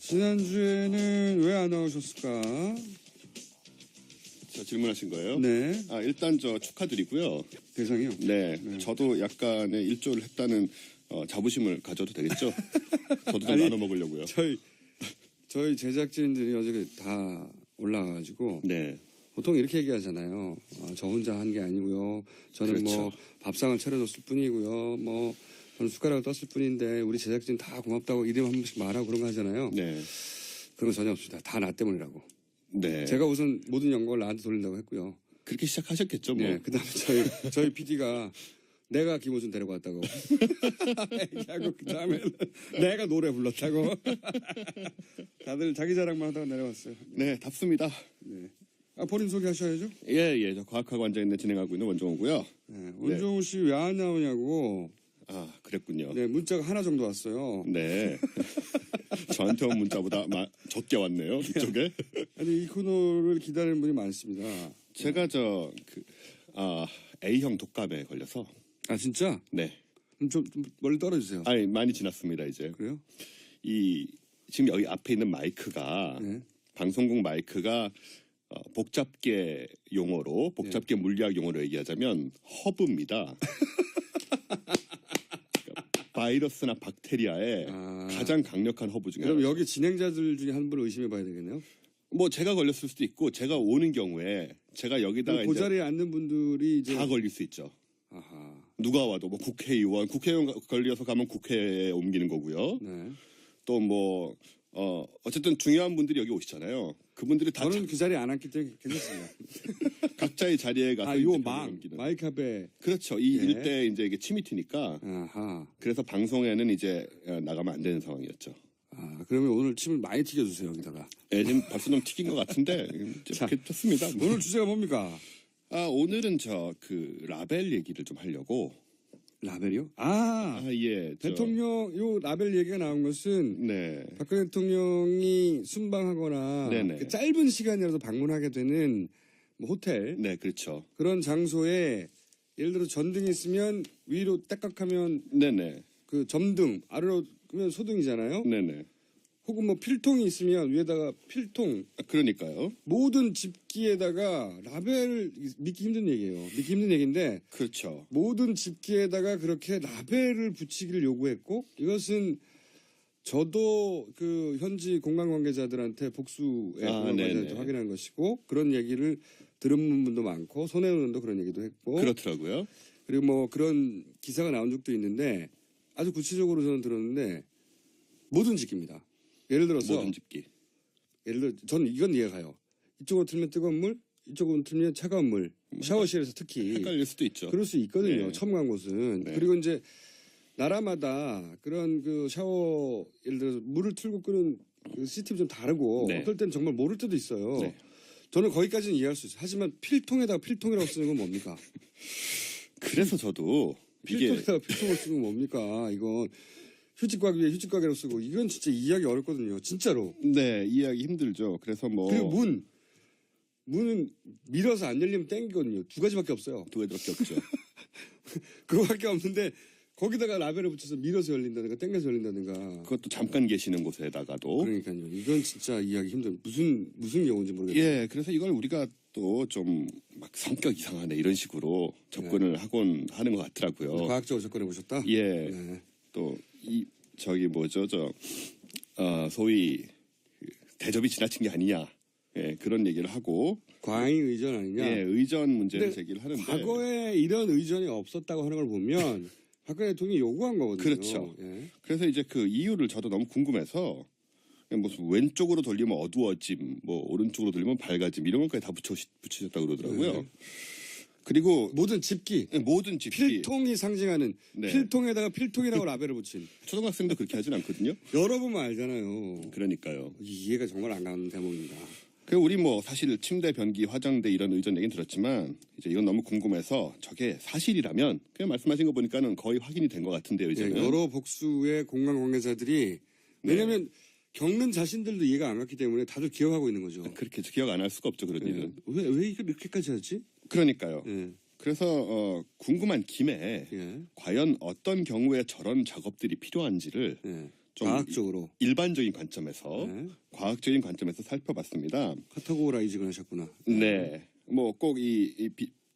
지난주에는 왜 안 나오셨을까? 저 질문하신 거예요? 네. 아, 일단 저 축하드리고요. 대상이요. 네. 저도 약간의 일조를 했다는 어, 자부심을 가져도 되겠죠? 저도 좀 아니, 나눠 먹으려고요. 저희, 저희 제작진들이 어저께 다 올라가가지고. 네. 보통 이렇게 얘기하잖아요. 아, 저 혼자 한 게 아니고요. 저는 뭐 그렇죠. 밥상을 차려줬을 뿐이고요. 뭐 저는 숟가락을 떴을 뿐인데 우리 제작진 다 고맙다고 이름 한 번씩 말하고 그런 거 하잖아요. 네. 그런 거 전혀 없습니다. 다 나 때문이라고. 네. 제가 우선 모든 영광을 나한테 돌린다고 했고요. 그렇게 시작하셨겠죠, 뭐. 네, 그 다음에 저희, 저희 PD가 내가 김호준 데리고 왔다고. 얘기하고, 그 다음에 내가 노래 불렀다고. 다들 자기 자랑만 하다가 내려왔어요. 네, 답습니다. 네. 아, 본인 소개하셔야죠. 예, 예. 저 과학학과 관장인데 진행하고 있는 원종호고요. 네, 원종우 씨왜 안 나오냐고. 아, 그랬군요. 네, 문자가 하나 정도 왔어요. 네. 저한테 온 문자보다 마- 적게 왔네요, 이쪽에. 아니, 이 코너를 기다리는 분이 많습니다. 제가 저, 그, 아, A형 독감에 걸려서. 아, 진짜? 네. 좀, 좀 멀리 떨어지세요. 아니, 많이 지났습니다, 이제. 그래요? 이, 지금 여기 앞에 있는 마이크가, 네. 방송국 마이크가, 어, 복잡계 용어로, 복잡계 네. 물리학 용어로 얘기하자면, 허브입니다. 바이러스나 박테리아의 아. 가장 강력한 허브 중에 그럼 하나. 여기 진행자들 중에 한 분을 의심해 봐야 되겠네요. 뭐 제가 걸렸을 수도 있고 제가 오는 경우에 제가 여기다가 그 이제 자리에 앉는 분들이 이제. 다 걸릴 수 있죠. 아하. 누가 와도 뭐 국회의원, 국회의원 걸려서 가면 국회에 옮기는 거고요. 네. 또 뭐, 어, 어쨌든 중요한 분들이 여기 오시잖아요. 그분들이 다 저는 그 자리에 안 앉기 때문에 괜찮습니다. 자- 각자의 자리에 가서 아, 요 망. 앞에. 그렇죠. 이 예. 일대 이제 이게 침이튀니까 아하. 그래서 방송에는 이제 어, 나가면 안 되는 상황이었죠. 아, 그러면 오늘 침을 많이 튀겨주세요, 여기다가. 예, 지금 벌써 좀 튀긴 것 같은데 자, 괜찮습니다. 뭐. 오늘 주제가 뭡니까? 아 오늘은 저 그 라벨 얘기를 좀 하려고. 라벨이요? 아, 아 예. 저- 대통령, 요 라벨 얘기가 나온 것은 네. 박근혜 대통령이 순방하거나 네네. 그 짧은 시간이라도 방문하게 되는 뭐 호텔 네, 그렇죠. 그런 장소에 예를 들어 전등이 있으면 위로 딱딱하면 네네. 그 점등 아래로 면 소등이잖아요. 네네. 혹은 뭐 필통이 있으면 위에다가 필통 아, 그러니까요. 모든 집기에다가 라벨을 믿기 힘든 얘기예요. 믿기 힘든 얘기인데 그렇죠. 모든 집기에다가 그렇게 라벨을 붙이기를 요구했고 이것은 저도 그 현지 공간 관계자들한테 복수의 아, 공간 관계자한테. 확인한 것이고 그런 얘기를 들은 분도 많고 손혜원 의원도 그런 얘기도 했고 그렇더라고요. 그리고 뭐 그런 기사가 나온 적도 있는데 아주 구체적으로 저는 들었는데 모든 집기입니다. 예를 들어서 모든 집기. 예를 들어 저는 이건 이해가 가요. 이쪽으로 틀면 뜨거운 물, 이쪽으로 틀면 차가운 물. 샤워실에서 특히 헷갈릴 수도 있죠. 그럴 수 있거든요. 네. 처음 간 곳은. 네. 그리고 이제 나라마다 그런 그 샤워 예를 들어서 물을 틀고 끄는 그 시스템이 좀 다르고 네. 어떨 땐 정말 모를 때도 있어요. 네. 저는 거기까지는 이해할 수 있어요. 하지만 필통에다가 필통이라고 쓰는 건 뭡니까? 그래서 저도 이게 필통에다가 필통을 쓰는 건 뭡니까? 이건 휴지곽 위에 휴지곽이라고 쓰고 이건 진짜 이해하기 어렵거든요. 진짜로. 네 이해하기 힘들죠. 그래서 뭐 그리고 문. 문은 밀어서 안 열리면 땡기거든요. 두 가지밖에 없어요. 두 가지밖에 없죠. 그거밖에 없는데 거기다가 라벨을 붙여서 밀어서 열린다든가 땡겨서 열린다든가. 그것도 잠깐 계시는 곳에다가도 그러니까요. 이건 진짜 이해하기 힘든 무슨 무슨 경우인지 모르겠어요. 예, 그래서 이걸 우리가 또 좀 막 성격 이상하네 이런 식으로 접근을 하곤 하는 것 같더라고요. 과학적으로 접근해 보셨다. 예, 네. 또 이 저기 뭐죠 저 어, 소위 그 대접이 지나친 게 아니냐 예, 그런 얘기를 하고 과잉 의전 아니냐. 예, 의전 문제를 제기를 하는데 과거에 이런 의전이 없었다고 하는 걸 보면 박근혜 대통령이 요구한 거거든요. 그렇죠. 예. 그래서 이제 그 이유를 저도 너무 궁금해서 무슨 왼쪽으로 돌리면 어두워짐, 뭐 오른쪽으로 돌리면 밝아짐 이런 것까지 다 붙여 붙이셨다 고 그러더라고요. 네. 그리고 모든 집기. 모든 집기 필통이 상징하는 네. 필통에다가 필통이라고 라벨을 붙인 초등학생도 그렇게 하진 않거든요. 열어보면 알잖아요. 그러니까요. 이해가 정말 안 가는 대목입니다. 그 우리 뭐 사실 침대, 변기, 화장대 이런 의전 얘기는 들었지만 이제 이건 너무 궁금해서 저게 사실이라면 그냥 말씀하신 거 보니까는 거의 확인이 된 것 같은데요 예, 이제는. 여러 복수의 공간 관계자들이 네. 왜냐하면 겪는 자신들도 이해가 안 갔기 때문에 다들 기억하고 있는 거죠. 그렇게 기억 안 할 수가 없죠 그런 예. 일은. 왜, 왜 이걸 이렇게까지 하지? 그러니까요. 예. 그래서 어, 궁금한 김에 예. 과연 어떤 경우에 저런 작업들이 필요한지를 예. 좀 과학적으로. 일반적인 관점에서 네. 과학적인 관점에서 살펴봤습니다. 카테고라이징을 하셨구나. 네. 뭐 꼭이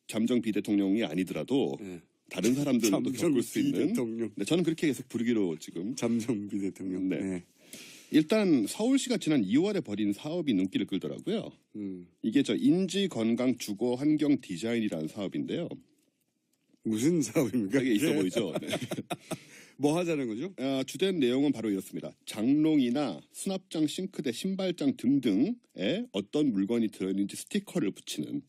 잠정 비대통령이 아니더라도 네. 다른 사람들도 겪을 수 있는 대통령. 네, 저는 그렇게 계속 부르기로 지금 잠정 비 대통령. 네. 네. 일단 서울시가 지난 2월에 벌인 사업이 눈길을 끌더라고요. 음. 이게 저 인지 건강 주거 환경 디자인이라는 사업인데요. 무슨 사업입니까? 되게 있어 이게? 보이죠. 네. 뭐 하자는 거죠? 아, 주된 내용은 바로 이렇습니다. 장롱이나 수납장, 싱크대, 신발장 등등에 어떤 물건이 들어있는지 스티커를 붙이는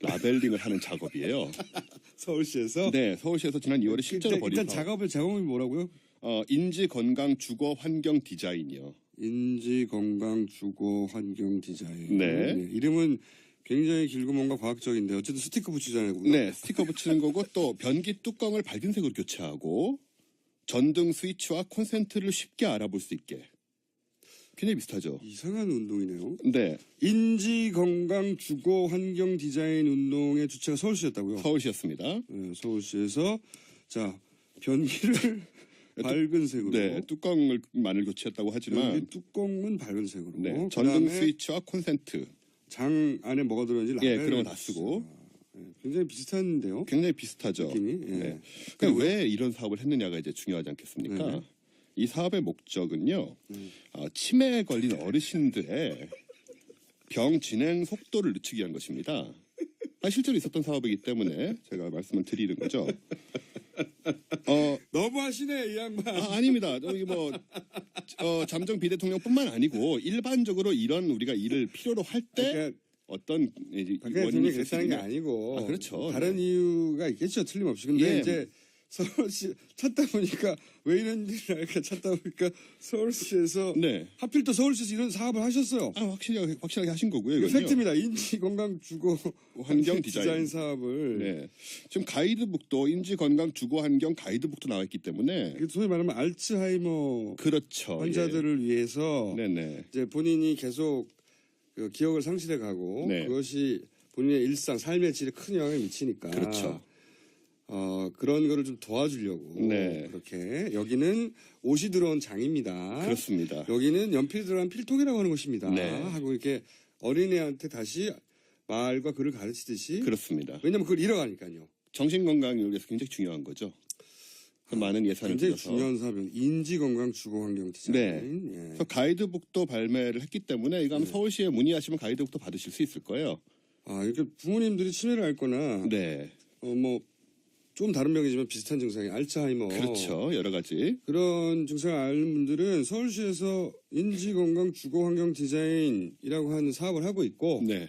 라벨링을 하는 작업이에요. 서울시에서. 네, 서울시에서 지난 2월에 실제로 일단, 벌인 일단 사업. 작업의 작업이 뭐라고요? 어, 인지 건강 주거 환경 디자인이요. 인지 건강 주거 환경 디자인. 네. 이름은 굉장히 길고 뭔가 과학적인데 어쨌든 스티커 붙이잖아요. 그거. 네, 스티커 붙이는 거고 또 변기 뚜껑을 밝은 색으로 교체하고 전등 스위치와 콘센트를 쉽게 알아볼 수 있게. 굉장히 비슷하죠. 이상한 운동이네요. 네, 인지 건강 주거 환경 디자인 운동의 주체가 서울시였다고요. 서울시였습니다. 네, 서울시에서 자 변기를 밝은 색으로. 네, 뚜껑을 만을 교체했다고 하지만 뚜껑은 밝은 색으로. 네, 전등 스위치와 콘센트 장 안에 뭐가 들어있는지 예, 그런 거 다 쓰고. 네, 굉장히 비슷한데요. 굉장히 비슷하죠. 느낌이. 예. 네. 그왜 이런 사업을 했느냐가 이제 중요하지 않겠습니까? 네. 이 사업의 목적은요, 음. 어, 치매에 걸린 어르신들의 병 진행 속도를 늦추기 위한 것입니다. 아, 실제로 있었던 사업이기 때문에 제가 말씀을 드리는 거죠. 어, 너무 하시네 이 양반. 아, 아닙니다. 여기 뭐 어, 잠정 비대통령뿐만 아니고 일반적으로 이런 우리가 일을 필요로 할 때 그러니까 어떤 이제 박근혜 원인이 대통령이 있을 수 그랬다는 게 아니고 아, 그렇죠. 다른 이유가 있겠죠 틀림없이 근데 예. 이제 서울시 찾다 보니까 왜 이런 일을 할까 찾다 보니까 서울시에서 네. 하필 또 서울시에서 이런 사업을 하셨어요 아, 확실하게 확실하게 하신 거고요. 이건요. 팩트입니다 인지 건강 주거 환경 디자인. 사업을 네. 지금 가이드북도 인지 건강 주거 환경 가이드북도 나와 있기 때문에 그 소위 말하면 알츠하이머 그렇죠. 환자들을 위해서 예. 네네. 이제 본인이 계속 그 기억을 상실해 가고 네. 그것이 본인의 일상 삶의 질에 큰 영향을 미치니까 그렇죠. 어, 그런 거를 좀 도와주려고 네. 그렇게 여기는 옷이 들어온 장입니다. 그렇습니다. 여기는 연필이 들어간 필통이라고 하는 것입니다. 네. 하고 이렇게 어린애한테 다시 말과 글을 가르치듯이 그렇습니다. 왜냐면 그걸 잃어가니까요. 정신 건강을 위해서 굉장히 중요한 거죠. 그 많은 예산을 굉장히 들여서. 중요한 사업은 인지 건강 주거 환경 디자인. 예. 그래서 가이드북도 발매를 했기 때문에 이거 네. 한번 서울시에 문의하시면 가이드북도 받으실 수 있을 거예요. 아 이렇게 부모님들이 치매를 앓거나 네. 어, 뭐 좀 다른 병이지만 비슷한 증상이 알츠하이머 그렇죠. 여러 가지. 그런 증상을 앓는 분들은 서울시에서 인지건강 주거환경 디자인이라고 하는 사업을 하고 있고 네.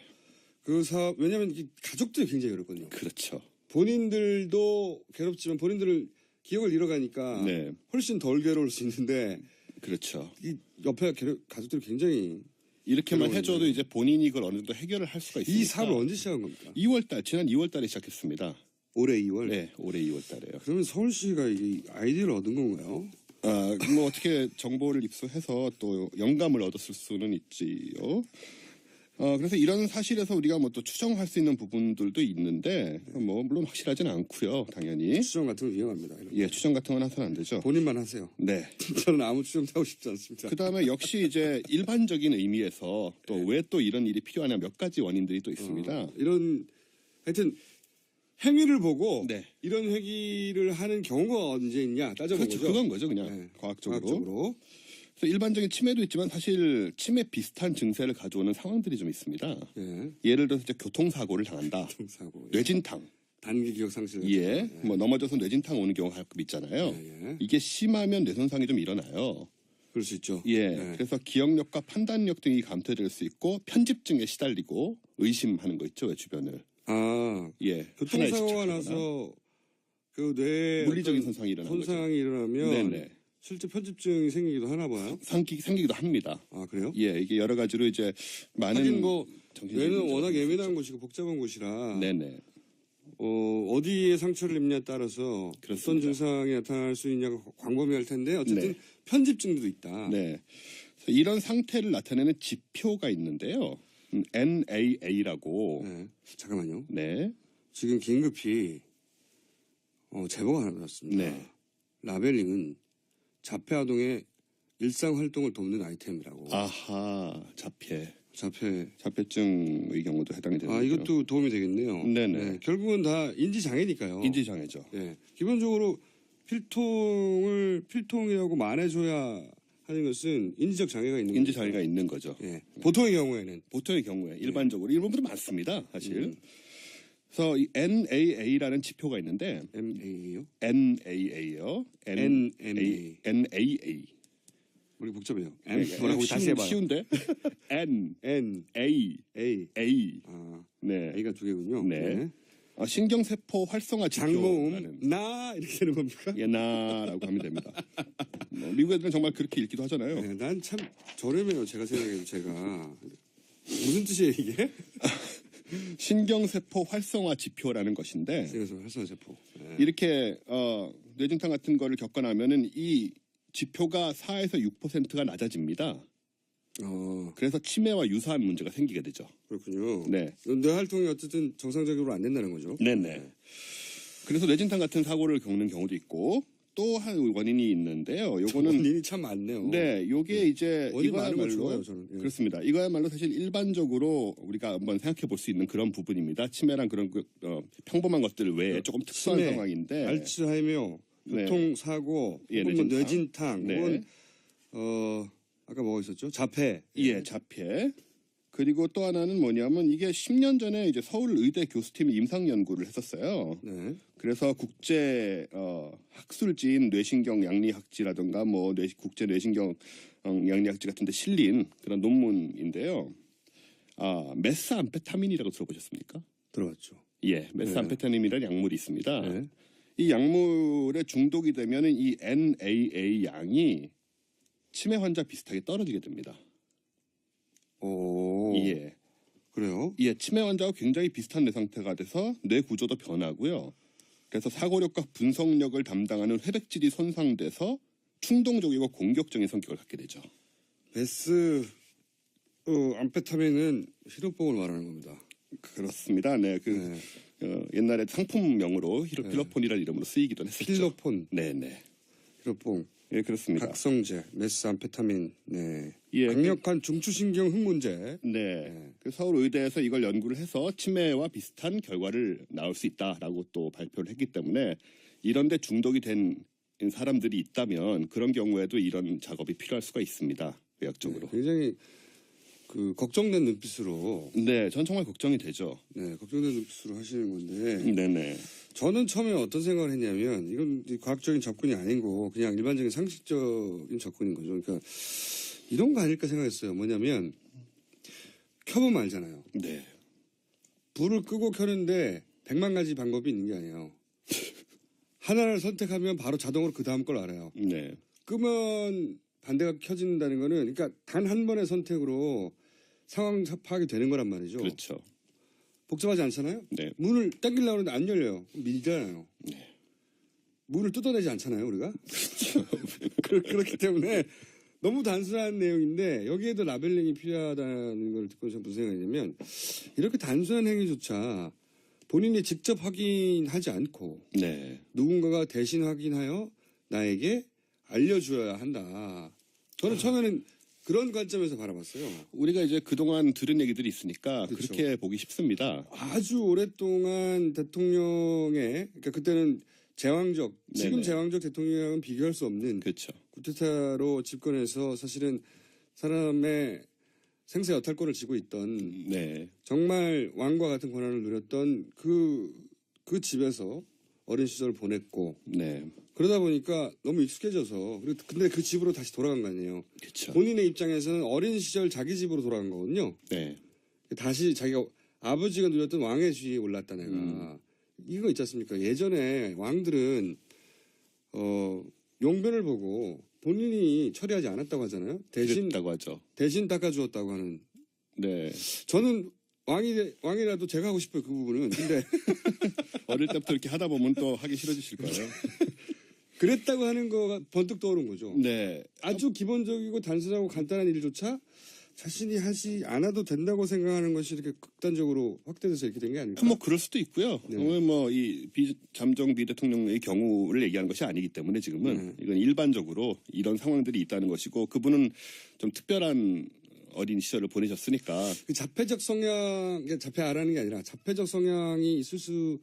그 사업 왜냐하면 이 가족들이 굉장히 어렵거든요. 그렇죠. 본인들도 괴롭지만 본인들을 기억을 잃어가니까 네. 훨씬 덜 괴로울 수 있는데 그렇죠. 이 옆에 가족들이 굉장히 이렇게만. 해줘도 이제 본인이 이걸 어느 정도 해결을 할 수가 있으니까. 이 사업을 언제 시작한 겁니까? 2월 달, 지난 2월 달에 시작했습니다. 올해 2월. 네, 올해 2월 달에요. 그러면 서울시가 이게 아이디어를 얻은 건가요? 아, 뭐 어떻게 정보를 입수해서 또 영감을 얻었을 수는 있지요. 어, 그래서 이런 사실에서 우리가 뭐 또 추정할 수 있는 부분들도 있는데, 뭐, 물론 확실하진 않고요 당연히. 추정 같은 거 위험합니다. 이런 거. 예, 추정 같은 건 해서는 안 되죠. 본인만 하세요. 네. 저는 아무 추정도 하고 싶지 않습니다. 그 다음에 역시 이제 일반적인 의미에서 또 왜 또 이런 일이 필요하냐 몇 가지 원인들이 또 있습니다. 어, 이런 하여튼 행위를 보고 네. 이런 행위를 하는 경우가 언제 있냐 따져본 그렇죠. 그건 거죠, 그냥. 네. 과학적으로. 과학적으로. 그래서 일반적인 치매도 있지만 사실 치매 비슷한 증세를 가져오는 상황들이 좀 있습니다. 예. 예를 들어서 이제 교통사고를 당한다. 사고. 뇌진탕. 단기 기억 상실. 예. 뭐 넘어져서 뇌진탕 오는 경우가 가끔 있잖아요. 예, 예. 이게 심하면 뇌손상이 좀 일어나요. 그럴 수 있죠. 예. 네. 그래서 기억력과 판단력 등이 감퇴될 수 있고 편집증에 시달리고 의심하는 거 있죠, 왜 주변을. 아 예. 교통사고가 하나에 집착하거나. 나서 그뇌 물리적인 손상이 일어나는. 손상이 일어나면 네네. 실제 편집증이 생기기도 하나 봐요. 생기, 생기기도 합니다. 아 그래요? 예, 이게 여러 가지로 이제 많은 하긴 뭐 정신적인 뇌는 문제가 워낙 예민한. 곳이고 복잡한 곳이라 네네. 어, 어디에 상처를 입냐에 따라서 어떤 그렇습니다. 증상이 나타날 수 있냐가 광범위할 텐데 어쨌든 네. 편집증도 있다. 네. 그래서 이런 상태를 나타내는 지표가 있는데요. 음, NAA라고. 네. 잠깐만요. 네. 지금 긴급히 어, 제보가 하나 받았습니다. 네. 라벨링은 자폐 아동의 일상 활동을 돕는 아이템이라고. 아하 자폐 자폐. 자폐증의 경우도 해당이 되는 아. 이것도 도움이 되겠네요. 네네. 결국은 다 인지 장애니까요. 인지 장애죠. 예. 기본적으로 필통을 필통이라고 말해줘야 하는 것은 인지적 장애가 있는 인지 거죠. 장애가 있는 거죠. 예. 보통의 경우에는 보통의 경우에 일반적으로 이런 분들 많습니다. 사실. 음. 그래서 이 NAA라는 지표가 있는데 MA요. NAA요. NMA. NAA. 우리 복잡해요. 예, M 뭐라고 다시 해봐요. 쉬운데 N N A A A. 아 네. A가 두 개군요. 네. 아, 신경세포 활성화 장모음 지표라는 나 이렇게 되는 겁니까? 예나라고 하면 됩니다. 뭐, 미국 애들은 정말 그렇게 읽기도 하잖아요. 네, 난 참 저렴해요. 제가 생각해도 제가 무슨 뜻이에요 이게? 신경세포 활성화 지표라는 것인데 그래서 활성화세포. 네. 이렇게 어, 뇌진탕 같은 거를 겪어나면은 이 지표가 4에서 6%가 낮아집니다. 어 그래서 치매와 유사한 문제가 생기게 되죠. 그렇군요. 네. 뇌 활동이 어쨌든 정상적으로 안 된다는 거죠. 네네. 그래서 뇌진탕 같은 사고를 겪는 경우도 있고 또 한 원인이 있는데요. 요거는 원인이 참 많네요. 네, 요게 이제 원인 많은 거 이거야말로 좋아요 저는. 예. 그렇습니다. 이거야말로 사실 일반적으로 우리가 한번 생각해 볼 수 있는 그런 부분입니다. 치매랑 그런 그, 어, 평범한 것들 외에 조금 특수한 치매, 상황인데 알츠하이머, 네. 교통사고, 예, 뇌진탕. 뇌진탕, 네. 혹은 어 아까 뭐가 있었죠? 자폐. 예, 자폐. 그리고 또 하나는 뭐냐면 이게 10년 전에 이제 서울 의대 교수팀이 임상 연구를 했었어요. 네. 그래서 국제 어, 학술지인 뇌신경 양리학지라든가 뭐 뇌, 국제 뇌신경 어, 양리학지 같은데 실린 그런 논문인데요. 아 메스암페타민이라고 들어보셨습니까? 들어왔죠. 예, 메스암페타민이라는 약물이 있습니다. 네. 이 약물에 중독이 되면은 이 NAA 양이 치매 환자 비슷하게 떨어지게 됩니다. 오. 예. 그래요? 예, 치매 환자와 굉장히 비슷한 뇌 상태가 돼서 뇌 구조도 변하고요. 그래서 사고력과 분석력을 담당하는 회백질이 손상돼서 충동적이고 공격적인 성격을 갖게 되죠. 베스 어, 암페타민은 히로뽕을 말하는 겁니다. 그렇습니다. 네, 그 네. 어, 옛날에 상품명으로 히로 네. 필로폰이라는 이름으로 쓰이기도 했었죠. 필로폰, 네, 네. 히로뽕, 예, 그렇습니다. 각성제, 메스암페타민. 네. 예, 강력한 중추신경 흥분제. 네. 그 서울 의대에서 이걸 연구를 해서 치매와 비슷한 결과를 나올 수 있다라고 또 발표를 했기 때문에 이런데 중독이 된 사람들이 있다면 그런 경우에도 이런 작업이 필요할 수가 있습니다. 의학적으로. 굉장히 그 걱정된 눈빛으로 네, 전 정말 걱정이 되죠. 네, 걱정된 눈빛으로 하시는 건데 네, 네. 저는 처음에 어떤 생각을 했냐면 이건 이제 과학적인 접근이 아니고 그냥 일반적인 상식적인 접근인 거죠. 그러니까 이런 거 아닐까 생각했어요. 뭐냐면 켜보면 알잖아요. 네. 불을 끄고 켜는데 백만 가지 방법이 있는 게 아니에요. 하나를 선택하면 바로 자동으로 그 다음 걸 알아요. 네. 끄면 반대가 켜진다는 거는 그러니까 단 한 번의 선택으로 상황 파악이 되는 거란 말이죠. 그렇죠. 복잡하지 않잖아요. 네. 문을 당기려고 하는데 안 열려요. 밀잖아요. 네. 문을 뜯어내지 않잖아요, 우리가. 그- 그렇기 때문에 너무 단순한 내용인데 여기에도 라벨링이 필요하다는 걸 듣고 저는 무슨 생각이냐면 이렇게 단순한 행위조차 본인이 직접 확인하지 않고 네. 누군가가 대신 확인하여 나에게 알려줘야 한다. 저는 처음에는 그런 관점에서 바라봤어요. 우리가 이제 그동안 들은 얘기들이 있으니까 그 그렇죠. 렇게 보기 쉽습니다. 아주 오랫동안 대통령의 그러니까 그때는 제왕적 지금 네네. 제왕적 대통령이랑은 비교할 수 없는 그렇죠. 구테타로 집권해서 사실은 사람의 생사 여탈권을 쥐고 있던 네. 정말 왕과 같은 권한을 누렸던 그, 그 집에서 어린 시절을 보냈고 네. 그러다 보니까 너무 익숙해져서 그리고 근데 그 집으로 다시 돌아간 거 아니에요. 그렇죠. 본인의 입장에서는 어린 시절 자기 집으로 돌아간 거거든요. 네. 다시 자기가 아버지가 누렸던 왕의 주위에 올랐다 내가 음. 이거 있지 않습니까? 예전에 왕들은 어 용변을 보고 본인이 처리하지 않았다고 하잖아요. 대신 그랬다고 하죠. 대신 닦아주었다고 하는. 네. 저는 왕이 왕이라도 제가 하고 싶어요 그 부분은. 근데 어릴 때부터 이렇게 하다 보면 또 하기 싫어지실 거예요. 그랬다고 하는 거가 번뜩 떠오른 거죠. 네. 아주 기본적이고 단순하고 간단한 일조차 자신이 하지 않아도 된다고 생각하는 것이 이렇게 극단적으로 확대돼서 이렇게 된 게 아닐까? 뭐 그럴 수도 있고요. 네. 뭐이 잠정 비 대통령의 경우를 얘기하는 것이 아니기 때문에 지금은 네. 이건 일반적으로 이런 상황들이 있다는 것이고 그분은 좀 특별한 어린 시절을 보내셨으니까 그 자폐적 성향, 자폐아라는 게 아니라 자폐적 성향이 있을 수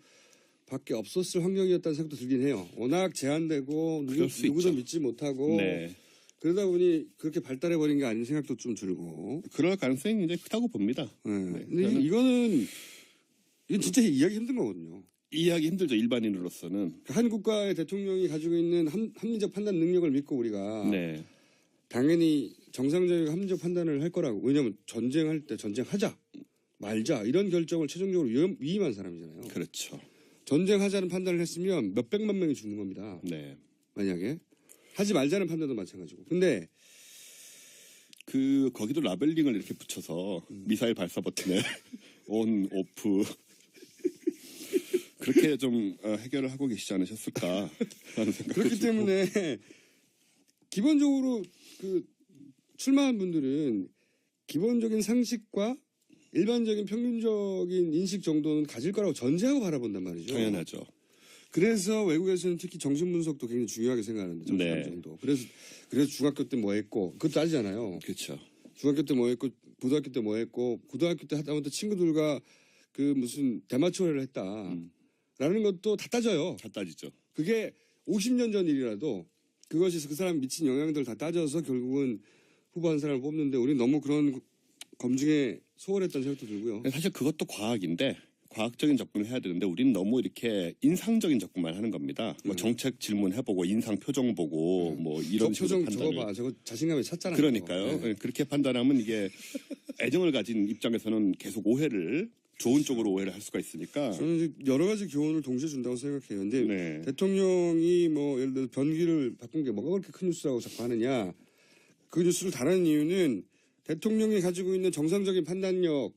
밖에 없었을 환경이었다는 생각도 들긴 해요. 워낙 제한되고 누구, 누구도. 믿지 못하고 네 그러다 보니 그렇게 발달해 버린 게 아닌 생각도 좀 들고. 그럴 가능성이 굉장히 크다고 봅니다. 네. 근데 저는- 이- 이거는 이건 진짜 이해하기 힘든 거거든요. 이해하기 힘들죠 일반인으로서는. 그러니까 한 국가의 대통령이 가지고 있는 합, 합리적 판단 능력을 믿고 우리가 네 당연히 정상적인 합리적 판단을 할 거라고. 왜냐하면 전쟁할 때 전쟁하자 말자 이런 결정을 최종적으로 위임, 위임한 사람이잖아요. 그렇죠. 전쟁하자는 판단을 했으면 몇 백만 명이 죽는 겁니다. 네. 만약에 하지 말자는 판단도 마찬가지고. 근데 그 거기도 라벨링을 이렇게 붙여서 음. 미사일 발사 버튼에 온 오프 그렇게 좀 어, 해결을 하고 계시지 않으셨을까 생각이 그렇기 들고. 때문에 기본적으로 그 출마한 분들은 기본적인 상식과 일반적인 평균적인 인식 정도는 가질 거라고 전제하고 바라본단 말이죠. 당연하죠. 그래서 외국에서는 특히 정신 분석도 굉장히 중요하게 생각하는데 정신 네. 정도. 그래서 그래서 중학교 때 뭐 했고 그것도 따지잖아요. 그렇죠. 중학교 때 뭐 했고 고등학교 때 뭐 했고 고등학교 때 하다못해 친구들과 그 무슨 대마초회를 했다. 음. 라는 것도 다 따져요. 다 따지죠. 그게 50년 전 일이라도 그것이 그 사람 미친 영향들 다 따져서 결국은 후보 한 사람을 뽑는데 우리 너무 그런 검증에 소홀했다는 생각도 들고요. 사실 그것도 과학인데 과학적인 접근을 해야 되는데 우리는 너무 이렇게 인상적인 접근만 하는 겁니다. 뭐 음. 정책 질문해보고 인상 표정 보고 뭐 이런 저 식으로 표정 저거 판단을 봐. 저거 자신감에 찼잖아요. 그러니까요. 네. 예, 그렇게 판단하면 이게 애정을 가진 입장에서는 계속 오해를 좋은 쪽으로 오해를 할 수가 있으니까. 저는 이제 여러 가지 교훈을 동시에 준다고 생각해요. 근데 네. 대통령이 뭐 예를 들어 변기를 바꾼 게 뭐가 그렇게 큰 뉴스라고 자꾸 하느냐. 그 뉴스를 다루는 이유는 대통령이 가지고 있는 정상적인 판단력,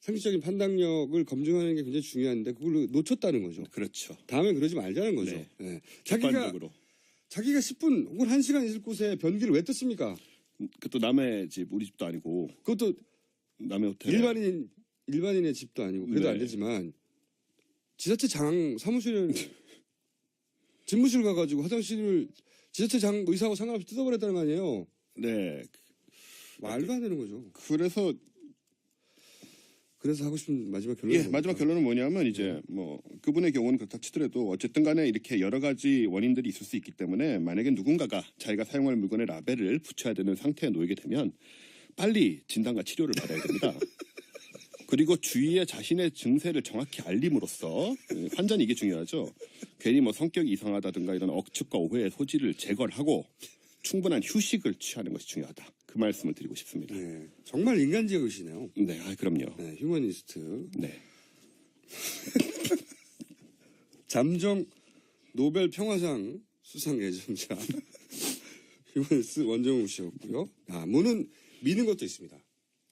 상식적인 판단력을 검증하는 게 굉장히 중요한데 그걸 놓쳤다는 거죠. 그렇죠. 다음에 그러지 말자는 거죠. 네. 예. 자기가 객관적으로. 자기가 10분 혹은 1시간 있을 곳에 변기를 왜 떴습니까? 그또 남의 집 우리 집도 아니고 그것도 남의 호텔. 일반인 일반인의 집도 아니고 그래도 네. 안 되지만 지자체 장 사무실 집무실 가가지고 화장실을 지자체 장 의사하고 상관없이 뜯어버렸다는 거 아니에요? 네. 말도 안 되는 거죠. 그래서 그래서 하고 싶은 마지막 결론이 예, 마지막 결론은 뭐냐면 이제 뭐 그분의 경우는 그렇다 치더라도 어쨌든 간에 이렇게 여러 가지 원인들이 있을 수 있기 때문에 만약에 누군가가 자기가 사용할 물건에 라벨을 붙여야 되는 상태에 놓이게 되면 빨리 진단과 치료를 받아야 됩니다. 그리고 주위에 자신의 증세를 정확히 알림으로써 예, 환자는 이게 중요하죠. 괜히 뭐 성격이 이상하다든가 이런 억측과 오해의 소지를 제거를 하고 충분한 휴식을 취하는 것이 중요하다. 그 말씀을 드리고 싶습니다. 네, 정말 인간지역이시네요. 네, 아, 그럼요. 네, 휴머니스트 네. 잠정 노벨 평화상 수상 예정자 휴머니스트 원정우 씨였고요. 아, 문은 미는 것도 있습니다.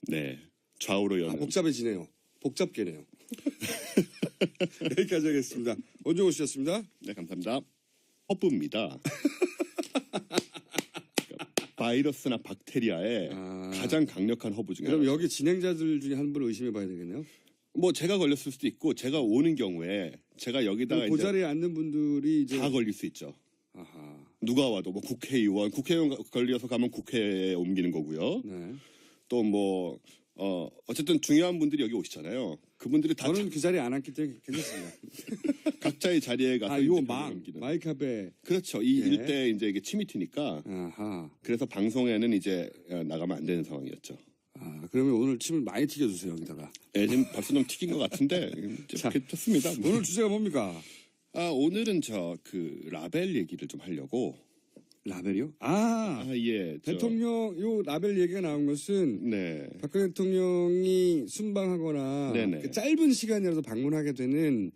네. 좌우로 아, 여는. 복잡해지네요. 복잡게네요. 여기까지 하겠습니다. 원종호 씨였습니다. 네, 감사합니다. 허브입니다. 바이러스나 박테리아의 아. 가장 강력한 허브 중에 그럼 하나. 여기 진행자들 중에 한 분을 의심해 봐야 되겠네요. 뭐 제가 걸렸을 수도 있고 제가 오는 경우에 제가 여기다가 그 이제 자리에 앉는 분들이 이제 다 걸릴 수 있죠. 아하. 누가 와도 뭐 국회의원, 국회의원 걸려서 가면 국회에 옮기는 거고요. 네. 또 뭐 어, 어쨌든 중요한 분들이 여기 오시잖아요. 그분들이 다 저는 그 자리에 안 앉기 때문에 괜찮습니다. 각자의 자리에 가서 아, 요 망. 마이크 앞에. 그렇죠. 이 예. 일대 이제 이게 침이튀니까 아하. 그래서 방송에는 이제 어, 나가면 안 되는 상황이었죠. 아, 그러면 오늘 침을 많이 튀겨주세요, 여기다가. 예, 지금 벌써 좀 튀긴 것 같은데 자, 괜찮습니다. 오늘 주제가 뭡니까? 아 오늘은 저 그 라벨 얘기를 좀 하려고 라벨이요? 아, 아 예. 저- 대통령, 요 라벨 얘기가 나온 것은 네. 박근혜 대통령이 순방하거나. 그 짧은 시간이라도 방문하게 되는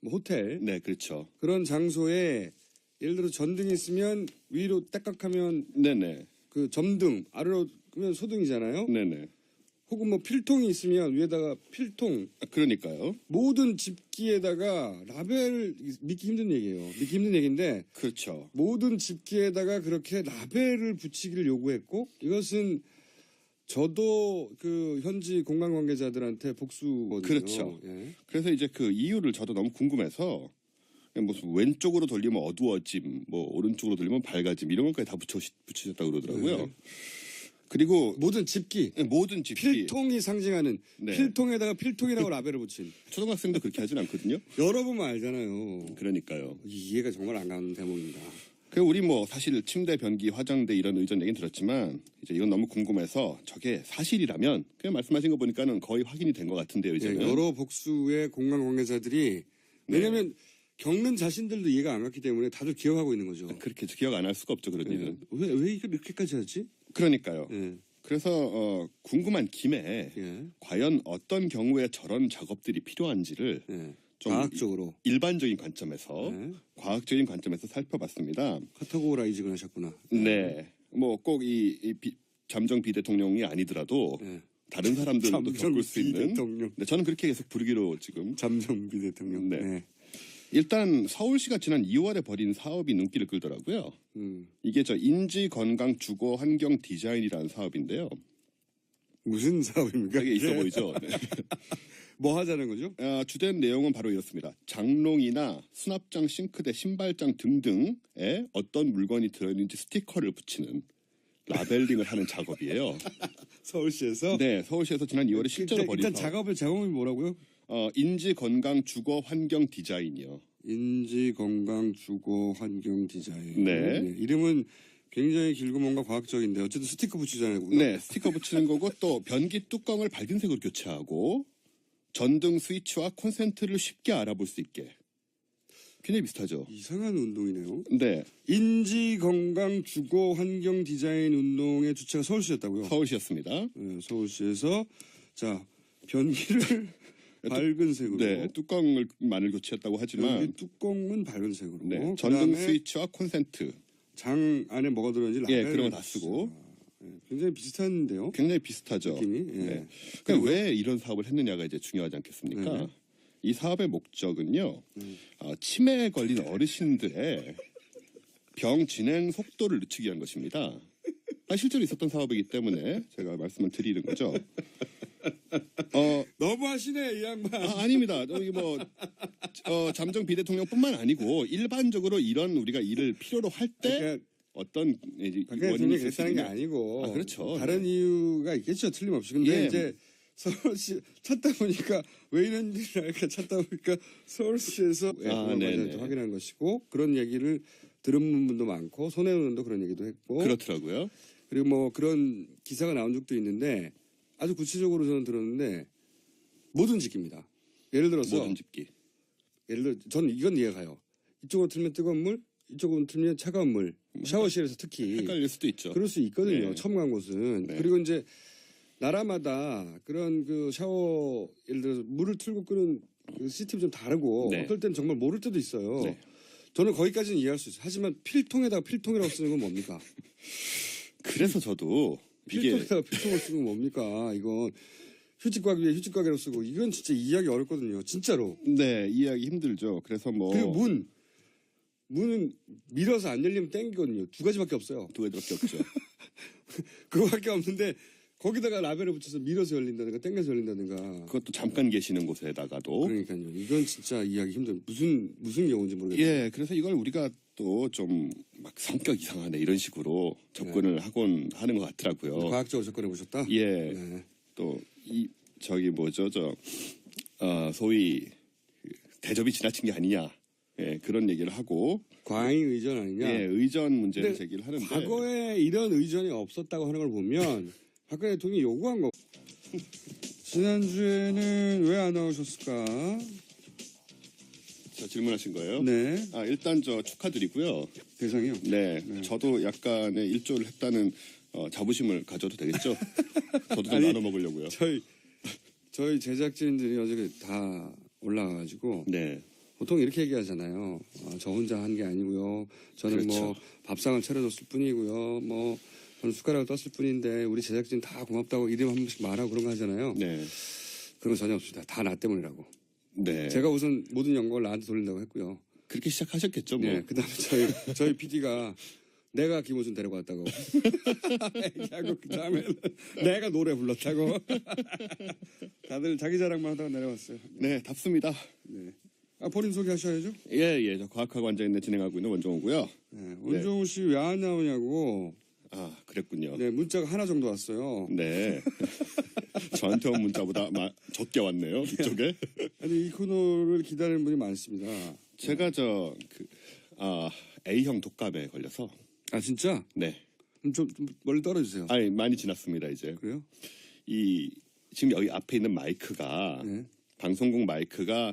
뭐 호텔 네 그렇죠. 그런 장소에 예를 들어 전등이 있으면 위로 딱딱하면 네네. 그 점등 아래로 그러면 소등이잖아요. 네네. 혹은 뭐 필통이 있으면 위에다가 필통 아, 그러니까요. 모든 집기에다가 라벨을 믿기 힘든 얘기예요. 믿기 힘든 얘기인데 그렇죠. 모든 집기에다가 그렇게 라벨을 붙이기를 요구했고 이것은 저도 그 현지 공간 관계자들한테 복수거든요. 그렇죠. 예. 그래서 이제 그 이유를 저도 너무 궁금해서 무슨 왼쪽으로 돌리면 어두워짐, 뭐 오른쪽으로 돌리면 밝아짐 이런 것까지 다 붙여 붙이셨다고 그러더라고요. 네. 그리고 모든 집기, 모든 집이 필통이 상징하는 네. 필통에다가 필통이라고 라벨을 붙인 초등학생도 그렇게 하진 않거든요. 열어보면 알잖아요. 그러니까요. 이해가 정말 안 가는 대목입니다. 그 우리 뭐 사실 침대, 변기, 화장대 이런 의전 얘기는 들었지만 이제 이건 너무 궁금해서 저게 사실이라면 그냥 말씀하신 거 보니까는 거의 확인이 된 것 같은데요. 예, 이제는 여러 복수의 공간 관계자들이 왜냐하면 겪는 자신들도 이해가 안 갔기 때문에 다들 기억하고 있는 거죠. 그렇게 기억 안 할 수가 없죠 그런 예. 일은. 왜, 왜 이걸 이렇게까지 하지? 그러니까요. 예. 그래서 어, 궁금한 김에 예. 과연 어떤 경우에 저런 작업들이 필요한지를 예. 좀 과학적으로. 일반적인 관점에서 예. 과학적인 관점에서 살펴봤습니다. 카테고라이징을 하셨구나. 네, 뭐 꼭이 잠정 비대통령이 아니더라도 예. 다른 사람들도 잠정 겪을 수 있는. 비대통령. 네, 저는 그렇게 계속 부르기로 지금. 잠정 비 대통령. 네. 네. 일단 서울시가 지난 2월에 벌인 사업이 눈길을 끌더라고요. 음. 이게 저 인지 건강 주거 환경 디자인이라는 사업인데요. 무슨 사업입니까? 되게 있어? 보이죠. 네. 뭐 하자는 거죠? 아, 주된 내용은 바로 이렇습니다. 장롱이나 수납장, 싱크대, 신발장 등등에 어떤 물건이 들어있는지 스티커를 붙이는 라벨링을 하는 작업이에요. 서울시에서. 네, 서울시에서 지난 2월에 실제로 벌인 일단 사업. 작업의 작업이 뭐라고요? 어, 인지 건강 주거 환경 디자인이요. 인지 건강 주거 환경 디자인. 네. 예, 이름은 굉장히 길고 뭔가 과학적인데 어쨌든 스티커 붙이잖아요. 그거. 네, 스티커 붙이는 거고 또 변기 뚜껑을 밝은 색으로 교체하고 전등 스위치와 콘센트를 쉽게 알아볼 수 있게. 굉장히 비슷하죠. 이상한 운동이네요. 네, 인지 건강 주거 환경 디자인 운동의 주체가 서울시였다고요? 서울시였습니다. 네, 서울시에서 자 변기를 밝은 색으로 네, 뚜껑을만을 교체했다고 하지만 뚜껑은 밝은 색으로 네, 그다음에 전등 스위치와 콘센트 장 안에 뭐가 들어있는지 예, 라벨을 그런 거 다 쓰고. 네, 굉장히 비슷한데요. 굉장히 비슷하죠. 느낌이, 예. 네. 그러니까 왜 이런 사업을 했느냐가 이제 중요하지 않겠습니까? 네. 이 사업의 목적은요, 음. 어, 치매에 걸린 어르신들의 병 진행 속도를 늦추기 위한 것입니다. 아, 실제로 있었던 사업이기 때문에 제가 말씀을 드리는 거죠. 어, 너무 하시네 이 양반. 아, 아닙니다. 여기 뭐 어, 잠정 비대통령뿐만 아니고 일반적으로 이런 우리가 일을 필요로 할 때 그러니까 어떤 박근혜 원인이 대통령이 그랬다는 게 아니고 아, 그렇죠. 다른 네. 이유가 있겠죠 틀림없이 근데 예. 이제 서울시 찾다 보니까 왜 이런 일이 날까 찾다 보니까 서울시에서 예, 아, 그걸 네네. 맞아요. 확인한 것이고 그런 얘기를 들은 분도 많고 손해원도 그런 얘기도 했고 그렇더라고요. 그리고 뭐 그런 기사가 나온 적도 있는데 아주 구체적으로 저는 들었는데 모든 집기입니다. 예를 들어서 모든 집기. 예를 들어 저는 이건 이해가 가요. 이쪽으로 틀면 뜨거운 물, 이쪽으로 틀면 차가운 물. 샤워실에서 특히 헷갈릴 수도 있죠. 그럴 수 있거든요. 네. 처음 간 곳은. 네. 그리고 이제 나라마다 그런 그 샤워 예를 들어서 물을 틀고 끄는 그 시스템이 좀 다르고 네. 어떨 땐 정말 모를 때도 있어요. 네. 저는 거기까지는 이해할 수 있어요. 하지만 필통에다가 필통이라고 쓰는 건 뭡니까? 그래서 저도 필통에다가 필통을 건 뭡니까? 이건 휴지곽 위에 휴지곽이라고 쓰고 이건 진짜 이해하기 어렵거든요. 진짜로. 네 이해하기 힘들죠. 그래서 뭐 그리고 문 문은 밀어서 안 열리면 땡기거든요. 두 가지밖에 없어요. 두 가지밖에 없죠. 그거밖에 없는데 거기다가 라벨을 붙여서 밀어서 열린다든가 땡겨서 열린다든가. 그것도 잠깐 계시는 곳에다가도 그러니까요. 이건 진짜 이해하기 힘들어요. 무슨 무슨 경우인지 모르겠어요. 예 그래서 이걸 우리가 또좀막 성격 이상하네 이런 식으로 접근을 하곤 하는 것 같더라고요. 과학적으로 접근해 보셨다. 예. 네. 또 이 저기 뭐죠 저 어, 소위 그 대접이 지나친 게 아니냐 예, 그런 얘기를 하고 과잉 의전 아니냐. 예, 의전 문제를 근데 제기를 하는데 과거에 이런 의전이 없었다고 하는 걸 보면 박근혜 대통령이 요구한 거. 지난주에는 왜 안 나오셨을까? 저 질문하신 거예요? 네. 아 일단 저 축하드리고요. 대상이요. 네, 저도 약간의 일조를 했다는 어, 자부심을 가져도 되겠죠? 저도 좀 아니, 나눠 먹으려고요. 저희 저희 제작진들이 어저께 다 올라가가지고 네, 보통 이렇게 얘기하잖아요. 아, 저 혼자 한 게 아니고요. 저는 그렇죠. 뭐 밥상을 차려줬을 뿐이고요. 뭐 저는 숟가락을 떴을 뿐인데 우리 제작진 다 고맙다고 이름 한 번씩 말하고 그런 거 하잖아요. 네, 그런 거 전혀 없습니다. 다 나 때문이라고. 네. 제가 우선 모든 영광을 나한테 돌린다고 했고요. 그렇게 시작하셨겠죠, 뭐. 네, 그다음에 저희 저희 PD가 내가 김호준 데리고 왔다고. 얘기하고 그 다음에 내가 노래 불렀다고. 다들 자기 자랑만 하다가 내려왔어요. 네, 답습니다. 네. 아 본인 소개하셔야죠. 예, 예, 저 과학학 완전인데 진행하고 있는 원종호고요. 네. 원종우 씨 왜 안 나오냐고 아, 그랬군요. 네, 문자가 하나 정도 왔어요. 네. 저한테 온 문자보다 마- 적게 왔네요. 이쪽에. 아니 이 코너를 기다리는 분이 많습니다. 제가 저 그, 아, A형 독감에 걸려서 아 진짜? 네. 그럼 좀, 좀 멀리 떨어주세요. 아니 많이 지났습니다 이제. 그래요? 이 지금 여기 앞에 있는 마이크가 네. 방송국 마이크가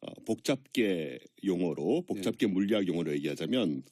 어, 복잡계 용어로 복잡계 물리학 용어로 얘기하자면